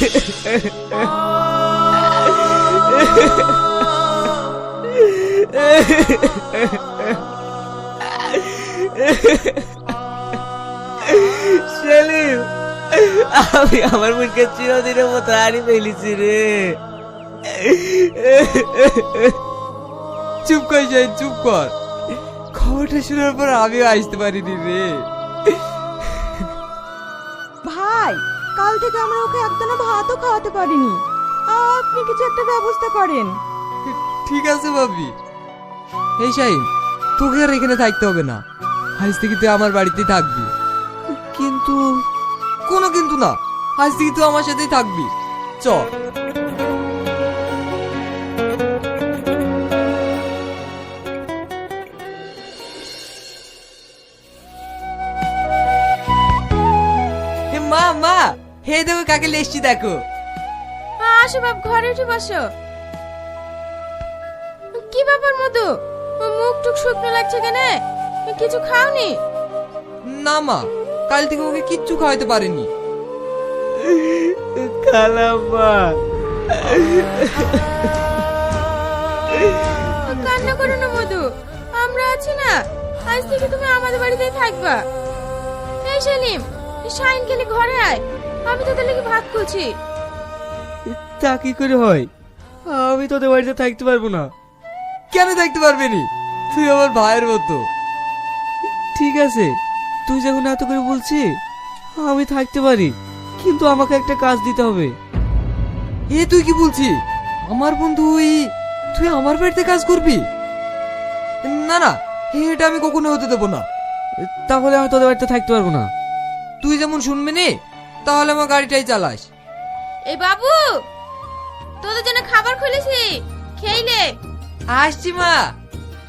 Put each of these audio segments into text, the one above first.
সেলিম আমি আমার মুখে চিরদিনের মতো হারিয়ে ফেলেছি রে। চুপ কর যাই চুপ কর। খবরটা শোনার পর আমিও আসতে পারিনি রে। কাল থেকে আমরা ওকে একদম ভাতও খাওয়াতে পারিনি। আপনি কিছু একটা ব্যবস্থা করেন। ঠিক আছে ভাবি। এই সাই তোকে আর এখানে থাকতে হবে না। আজ থেকে তুই আমার বাড়িতেই থাকবি। কিন্তু, কোনো কিন্তু না। আজ থেকে তুই আমার সাথেই থাকবি। চ। হে দেখো কাকে লেসছি দেখো। আসো বাপ ঘরে উঠে বসো। কি ব্যাপার মধু? মুখ টুক শুকনো লাগছে কেন? কিছু খাওনি? না মা কাল থেকে ওকে কিচ্ছু খাওয়াতে পারেনি। কান্না করো না মধু আমরা আছি না। আজ থেকে তুমি আমাদের বাড়িতেই থাকবা। এই সেলিম শাইন খেলে ঘরে আয়। আমি তোদের লেগে ভাত করছি। তা কি করে হয়? আমি তোদের বাড়িতে থাকতে পারব না। কেন থাকতে পারবি নি? তুই আমার ভাইয়ের মতো। ঠিক আছে, তুই যখন এত করে বলছি আমি থাকতে পারি, কিন্তু আমাকে একটা কাজ দিতে হবে। এ তুই কি বলছি আমার বন্ধু ওই, তুই আমার বাড়িতে কাজ করবি? না না, এটা আমি কখনো হতে দেবো না। তাহলে আমি তোদের বাড়িতে থাকতে পারব না। তুই যেমন শুনবি নি তাহলে আমার গাড়িটাই চালাস। এই বাবু তোদের জন্য খাবার খুলেছি। খেইলে আসছি মা।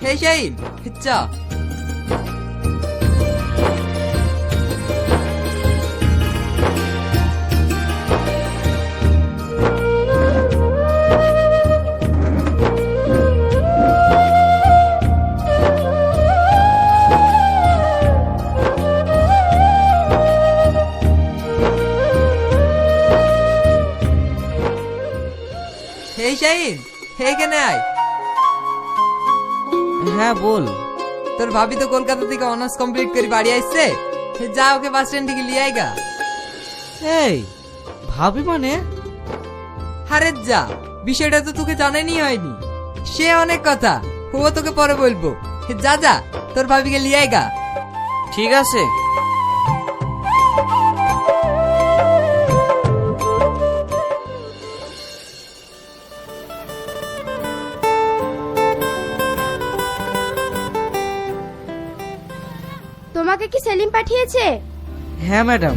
হে সেই চা। হে এখানে আয়। হ্যাঁ বল। তোর ভাবি তো কলকাতা থেকে অনার্স কমপ্লিট করে বাড়ি আসছে যা ওকে বাস স্ট্যান্ড থেকে লিয়ে আয়গা এই ভাবি মানে? আরে যা বিষয়টা তো তোকে জানানি হয়নি। সে অনেক কথা ও তোকে পরে বলব। যা যা তোর ভাবিকে লিয়ে আয়গা ঠিক আছে। পাঠিয়েছে? হ্যাঁ ম্যাডাম।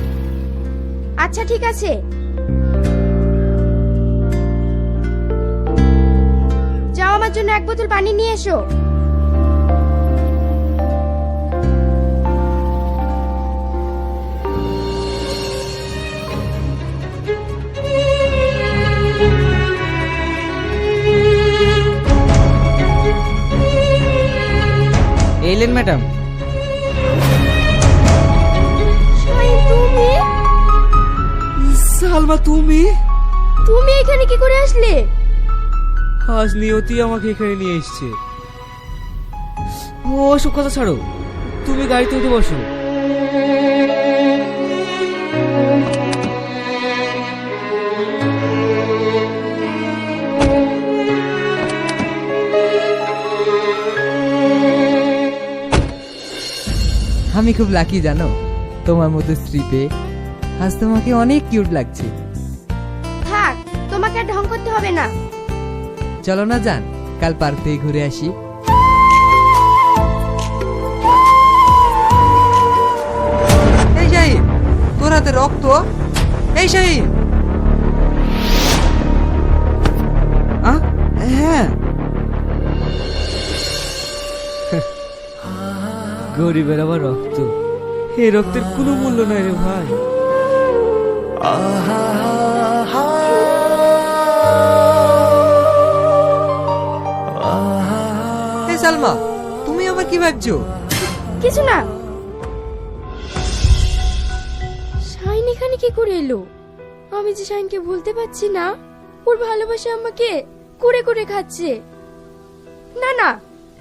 আচ্ছা ঠিক আছে। যাও আমার জন্য এক বোতল পানি নিয়ে এসো। এলেন ম্যাডাম। সালমা তুমি? তুমি এখানে কি করে আসলে? আজ নিয়তি আমাকে এখানে নিয়ে এসছে। ও সব কথা ছাড়ো। তুমি গাড়িতে উঠে বসো। আমি খুব লাকি জানো? তোমার মতো স্ত্রী পেয়ে আজ তোমাকে অনেক কিউট লাগছে। থাক তোমাকে আর ঢং করতে হবে না। চলো না যান কাল পার্ক থেকে ঘুরে আসি। এই শাহিন তোর হাতে রক্ত? এই শাহিন! আহ, হ্যাঁ। গরিবের আবার রক্ত। এই রক্তের কোনো মূল্য নাই রে ভাই। এই সালমা তুমি আবার কি ভাবছ? কিছু না। শাইন এখানে কি করে এলো? আমি যে শাইনকে ভুলতে পারছি না ওর ভালোবাসা আমাকে করে করে খাচ্ছে। না না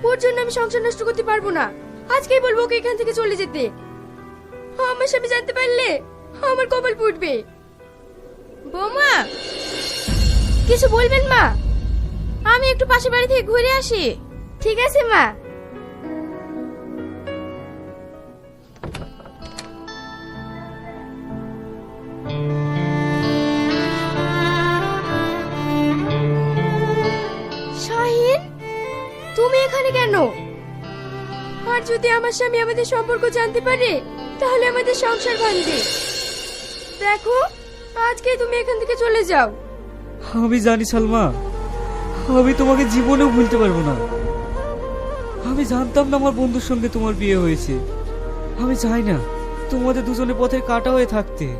ওর জন্য আমি সংসার নষ্ট করতে পারব না। আজকেই বলব ওকে এখান থেকে চলে যেতে। আমার স্বামী জানতে পারলে আমার কপাল ফুটবে। বৌমা, কিছু বলবেন মা? আমি একটু পাশে বাড়ি থেকে ঘুরে আসি। ঠিক আছে, মা। তুমি এখানে কেন? আর যদি আমার স্বামী আমাদের সম্পর্ক জানতে পারে, তাহলে আমাদের সংসার ভাঙবে। দেখো আজকে তুমি এখান থেকে চলে যাও। আমি জানি সালমা। আমি তোমাকে জীবনেও ভুলতে পারব না। আমি জানতাম না আমার বন্ধুর সঙ্গে তোমার বিয়ে হয়েছে। আমি চাই না তোমাদের দুজনের পথের কাটা হয়ে থাকতে।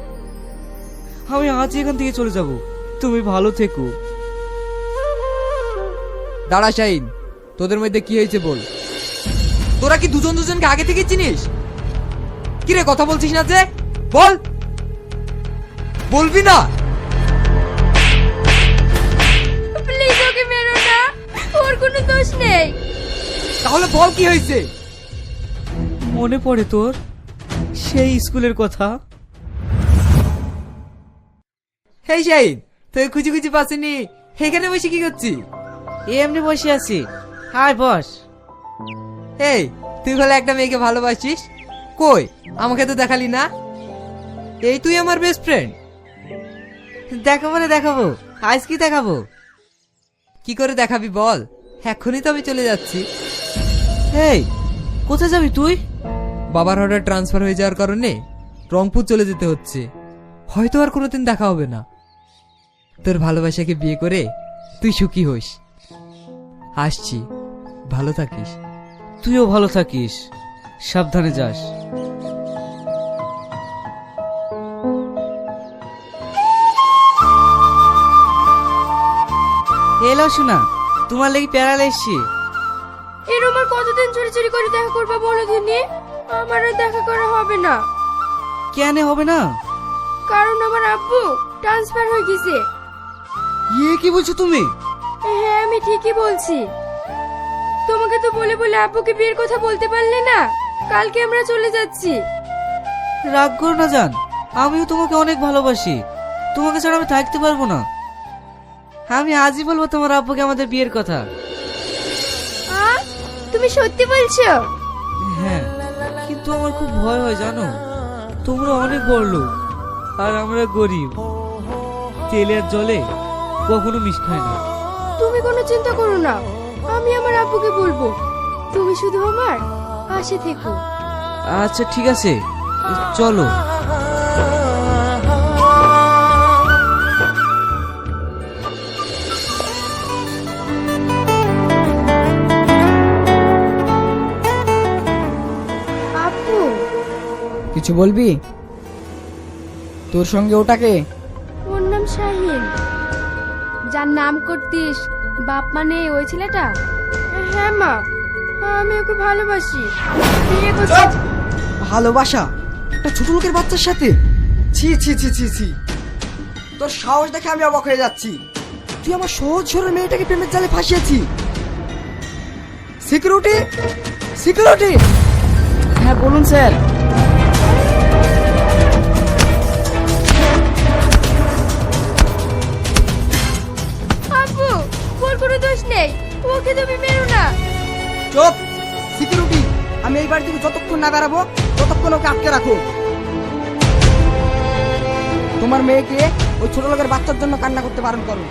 আমি আজ এখান থেকে চলে যাব। তুমি ভালো থেকো। দাঁড়া শাইন। তোদের মধ্যে কি হয়েছে বল। তোরা কি দুজন দুজনকে আগে থেকে চিনিস? কিরে কথা বলছিস না যে? বল! বলবি না? প্লিজ ওকে মেরো না। ওর কোনো দোষ নেই। তাহলে বল কি হয়েছে? মনে পড়ে তোর সেই স্কুলের কথা? হেই শাইন তুই খুঁজি খুঁজি পাসিনি এখানে বসে কি করছিস? এমনি বসে আছি। Hi boss. এই তুই বলে একটা মেয়েকে ভালোবাসিস? কই আমাকে তো দেখালি না? এই তুই আমার বেস্ট ফ্রেন্ড দেখাবো না দেখাবো? আজ কি দেখাবো? কি করে দেখাবি বল? এখনই তো আমি চলে যাচ্ছি। এই কোথায় যাবি তুই? বাবার হঠাৎ ট্রান্সফার হয়ে যাওয়ার কারণে রংপুর চলে যেতে হচ্ছে। হয়তো আর কোনোদিন দেখা হবে না। তোর ভালোবাসাকে বিয়ে করে তুই সুখী হোস। আসছি। ভালো থাকিস। তুইও ভালো থাকিস। সাবধানে যাস। এলো শোনা তোমার লেগে প্যারাল এসছি। এরম আর কতদিন চুরি চুরি করে দেখা করবা বলো দিনি আমার আর দেখা করা হবে না। কেন হবে না? কারণ আমার আব্বু ট্রান্সফার হয়ে গেছে। ইয়ে কি বলছো তুমি? হ্যাঁ আমি ঠিকই বলছি। তোমাকে তো বলে বলে আব্বুকে বিয়ের কথা বলতে পারলে না কালকে আমরা চলে যাচ্ছি। রাগ করো না জান আমিও তোমাকে অনেক ভালোবাসি। তোমাকে ছাড়া আমি থাকতে পারব না। আমি আজই বলব তোমার আব্বুকে আমাদের বিয়ের কথা। তুমি সত্যি বলছো? হ্যাঁ কিন্তু আমার খুব ভয় হয় জানো? তোমরা অনেক বড় লোক আর আমরা গরিব। তেলে আর জলে কখনো মিশ খায় না। তুমি কোনো চিন্তা করো না আমি আমার আব্বুকে বলব। তুমি শুধু আমার পাশে থেকো। আচ্ছা ঠিক আছে চলো। কিছু বলবি? তোর সঙ্গে ওটাকে? ওর নাম শাহিন। যার নাম করতিস বাপ মানে ওই ছেলেটা? হ্যাঁ মা আমি ওকে ভালোবাসি। বিয়ে ভালোবাসা? একটা ছোট লোকের বাচ্চার সাথে? ছি ছি ছি ছি ছি। তোর সাহস দেখে আমি অবাক হয়ে যাচ্ছি। তুই আমার সহজ সরল মেয়েটাকে প্রেমের জালে ফাঁসিয়েছি। সিকিউরিটি সিকিউরিটি হ্যাঁ বলুন স্যার। তুমি মেরো না। চুপ সিকিউরিটি আমি এই বাড়ি থেকে যতক্ষণ না বেরাবো ততক্ষণ ওকে আটকে রাখো। তোমার মেয়েকে ওই ছোট লোকের বাচ্চার জন্য কান্না করতে বারণ করো।